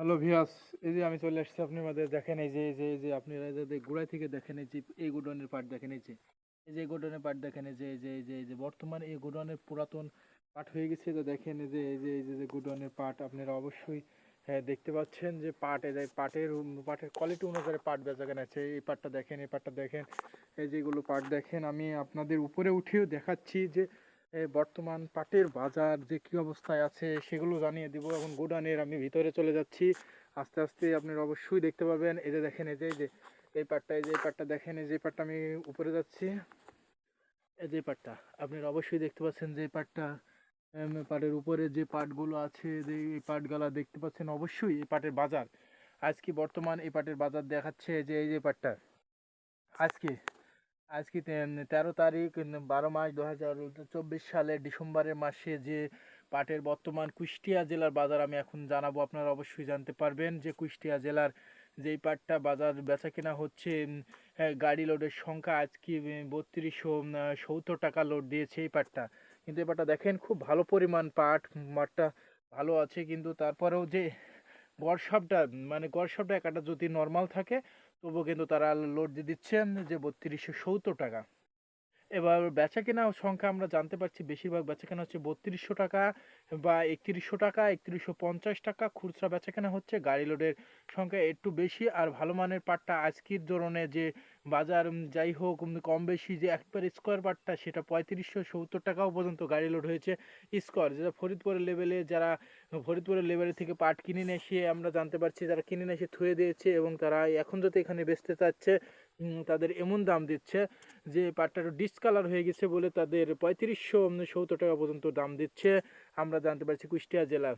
Hello ভিয়াস এই যে আমি চলে আসছি আপনার মধ্যে দেখেন এই যে এই যে এই যে আপনারা যদি গোড়ায় থেকে দেখেন এই যে এই গোডাউনের পাট দেখেন এই যে। এই যে গোডাউনের পাট দেখেন এই যে এই যে এই যে এই যে বর্তমান এই গোডাউনের পুরাতন পাট হয়ে গেছে। তো দেখেন এই যে এই যে এই যে গোডাউনের পাট আপনারা অবশ্যই হ্যাঁ দেখতে পাচ্ছেন যে পাট এই পাটের পাটের কোয়ালিটি অনুসারে পাট বেচা কেনা আছে এই পাটটা দেখেন, এই পাটটা দেখেন। এই যেগুলো পাট দেখেন, আমি আপনাদের উপরে উঠেও দেখাচ্ছি যে বর্তমান পাটের বাজার যে কি অবস্থায় আছে সেগুলো জানিয়ে দিব এখন গোডাউনের আমি ভিতরে চলে যাচ্ছি। আস্তে আস্তে আপনারা অবশ্যই দেখতে পাবেন। এই যে দেখেন, এই যে এই যে, এই পাটটা, এই যে পাটটা দেখেন, এই যে পাটটা আমি উপরে যাচ্ছি। এই যে পাটটা, আপনারা অবশ্যই দেখতে পাচ্ছেন যে পাটটা পাটের উপরে যে পাটগুলো আছে, যে এই পাটগুলা দেখতে পাচ্ছেন অবশ্যই এই পাটের বাজার। আজকে বর্তমান এই পাটের বাজার দেখাচ্ছে যে এই যে পাটটা। আজকে আজকে তেরো তারিখ বারো মাস দু হাজার চব্বিশ সালের ডিসেম্বরের মাসে যে পাটের বর্তমান কুষ্টিয়া জেলার বাজার আমি এখন জানাব, আপনারা অবশ্যই জানতে পারবেন যে কুষ্টিয়া জেলার যেই পাটটা বাজার বেচা কেনা হচ্ছে গাড়ি লোডের সংখ্যা আজকে বত্রিশশো সত্তর টাকা লোড দিয়েছে এই পাটটা। কিন্তু এই পাটটা দেখেন, খুব ভালো পরিমাণ পাট মাঠটা ভালো আছে, কিন্তু তারপরেও যে গড়সাপটা মানে গড়সাপটা একটা যদি নর্মাল থাকে, তবুও কিন্তু তারা লোড দিয়ে দিচ্ছেন যে বত্রিশশো সত্তর টাকা। এবার বেচা কেনা সংখ্যা আমরা জানতে পারছি বেশিরভাগ বেচা কেনা হচ্ছে বত্রিশশো টাকা বা একত্রিশশো টাকা, একত্রিশশো পঞ্চাশ টাকা খুচরা বেচা কেনা হচ্ছে। গাড়ি লোডের সংখ্যা একটু বেশি আর ভালো মানের পাটটা আজকের ধরনের যে বাজার যাই হোক কম বেশি যে একবার স্কোয়ার পাটটা সেটা পঁয়ত্রিশশো সত্তর টাকাও পর্যন্ত গাড়ি লোড হয়েছে স্কোয়ার যেটা ফরিদপুরের লেভেলে যারা ফরিদপুরের লেভেলে থেকে পাট কিনে নিয়ে এসে আমরা জানতে পারছি, যারা কিনে নিয়ে এসে থুয়ে দিয়েছে এবং তারা এখন যাতে এখানে বেচতে চাচ্ছে তাদের এমন দাম দিচ্ছে যে পাটটা ডিসকালার হয়ে গেছে বলে তাদের পঁয়ত্রিশশো সত্তর টাকা পর্যন্ত দাম দিচ্ছে। আমরা জানতে পারছি কুষ্টিয়া জেলা।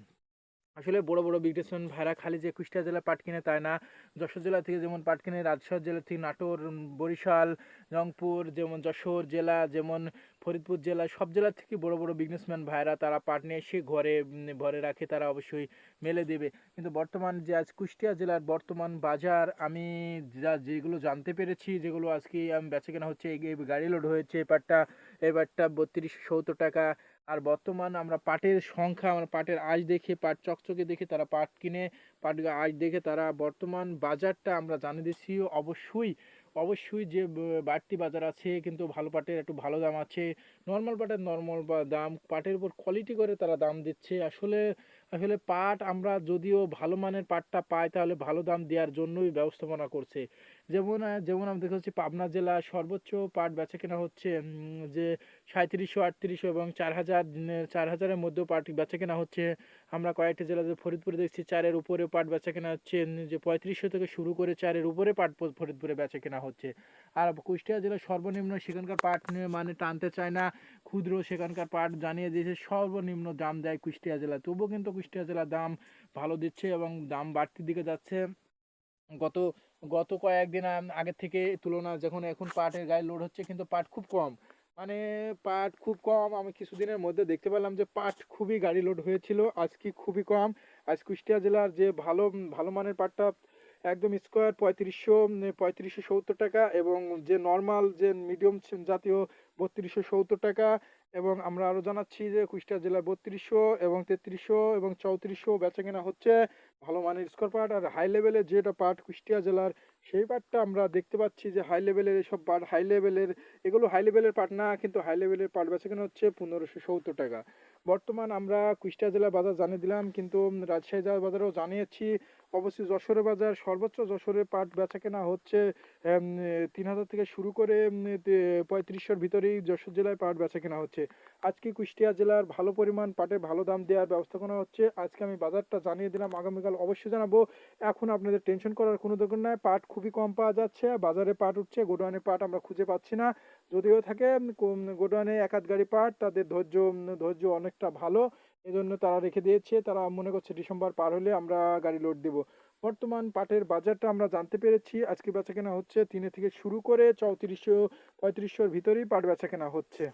আসলে বড় বড় বিজনেসম্যান ভাইরা খালি যে কুষ্টিয়া জেলা পাট কিনে তাই না? যশোর জেলা থেকে যেমন পাট কিনে, রাজশাহী জেলা থেকে নাটোর, বরিশাল, রংপুর, যেমন যশোর জেলা, যেমন ফরিদপুর জেলা, সব জেলা থেকে বড় বড় বিজনেসম্যান ভাইরা তারা পাট নিয়ে এসে ঘরে ঘরে রাখে, তারা অবশ্যই মেলে দেবে। কিন্তু বর্তমান যে আজ কুষ্টিয়া জেলার বর্তমান বাজার, আমি যা, যেগুলো জানতে পেরেছি, যেগুলো আজকে আমি বেচে কেনা হচ্ছে গাড়ি লোড হয়েছে পাটটা এবারটা পাটটা বত্রিশশো সত্তর টাকা আর বর্তমান আমরা পাটের সংখ্যা, আমরা পাটের আজ দেখে, পাট চকচকে দেখে তারা পাট কিনে, পাট আজ দেখে তারা বর্তমান বাজারটা আমরা জানিয়ে দিচ্ছি। অবশ্যই অবশ্যই যে বাড়তি বাজার আছে, কিন্তু ভালো পাটের একটু ভালো দাম আছে। নর্মাল পাটের নর্মাল দাম, পাটের উপর কোয়ালিটি করে তারা দাম দিচ্ছে। আসলে আসলে পাট আমরা যদিও ভালো মানের পাটটা পাই, তাহলে ভালো দাম দেওয়ার জন্যই ব্যবস্থাপনা করছে। যেমন যেমন আমি দেখতে পাচ্ছি পাবনা জেলা সর্বোচ্চ পাট বেচা কেনা হচ্ছে যে সাঁত্রিশশো আটত্রিশশো এবং চার হাজার চার হাজারের মধ্যেও পাট বেচা কেনা হচ্ছে। আমরা কয়েকটা জেলা যে ফরিদপুরে দেখছি, চারের উপরে পাট বেচা কেনা হচ্ছে যে পঁয়ত্রিশশো থেকে শুরু করে চারের উপরে পাট ফরিদপুরে বেচা কেনা হচ্ছে। আর কুষ্টিয়া জেলার সর্বনিম্ন সেখানকার পাট মানে টানতে চায় না, ক্ষুদ্র সেখানকার পাট জানিয়ে দিয়েছে, সর্বনিম্ন দাম দেয় কুষ্টিয়া জেলা তবুও কিন্তু কুষ্টিয়া জেলার দাম ভালো দিচ্ছে এবং দাম বাড়তির দিকে যাচ্ছে। গত গত কয়েকদিন আগের থেকে তুলনা যখন এখন পাটের গায়ে লোড হচ্ছে কিন্তু পাট খুব কম। মানে পাট খুব কম, আমি কিছুদিনের মধ্যে দেখতে পেলাম যে পাট খুবই গাড়ি লোড হয়েছিল আজকে খুবই কম। আজ কুষ্টিয়া জেলার যে ভালো ভালো মানের পাটটা একদম স্কোয়ার পঁয়ত্রিশশো পঁয়ত্রিশশো সত্তর টাকা এবং যে নর্মাল যে মিডিয়াম জাতীয় বত্রিশশো সত্তর টাকা এবং আমরা আরও জানাচ্ছি যে কুষ্টিয়া জেলার বত্রিশশো এবং তেত্রিশশো এবং চৌত্রিশশো বেচা কেনা হচ্ছে ভালো মানের স্কোয়ার পাট আর হাই লেভেলের যেটা পাট কুষ্টিয়া জেলার, সেই পাটটা আমরা দেখতে পাচ্ছি যে হাই লেভেলের এসব পাট হাই লেভেলের এগুলো হাই লেভেলের পাট না, কিন্তু হাই লেভেলের পাট বেচা কেনা হচ্ছে পনেরোশো সত্তর টাকা। বর্তমান আমরা কুষ্টিয়া জেলার বাজার জানিয়ে দিলাম, কিন্তু রাজশাহী জেলার বাজারেও জানিয়েছি, অবশ্যই যশোরের বাজার, সর্বোচ্চ যশোরে পাট বেচা কেনা হচ্ছে তিন হাজার থেকে শুরু করে পঁয়ত্রিশশোর ভিতরেই যশোর জেলায় পাট বেচা কেনা হচ্ছে। আজকে কুষ্টিয়া জেলার ভালো পরিমাণ পাটে ভালো দাম দেওয়ার ব্যবস্থা করা হচ্ছে। আজকে আমি বাজারটা জানিয়ে দিলাম, আগামীকাল অবশ্যই জানাব। এখন আপনাদের টেনশন করার কোনো দরকার নাই, পাট খুবই কম পাওয়া যাচ্ছে, বাজারে পাট উঠছে, গোডাউনে পাট আমরা খুঁজে পাচ্ছি না। যদিও থাকে গোডাউনে এক আধ গাড়ি পাট, তাদের ধৈর্য ধৈর্য অনেকটা ভালো। এজন্য তারা রেখে দিয়েছে, তারা মনে করছে ডিসেম্বর পার হলে আমরা গাড়ি লোড দেব। বর্তমান পাটের বাজারটা আমরা জানতে পেরেছি, আজকে বেচা কেনা হচ্ছে তিনে থেকে শুরু করে চৌত্রিশশো পঁয়ত্রিশশোর ভিতরেই পাট বেচা কেনা হচ্ছে।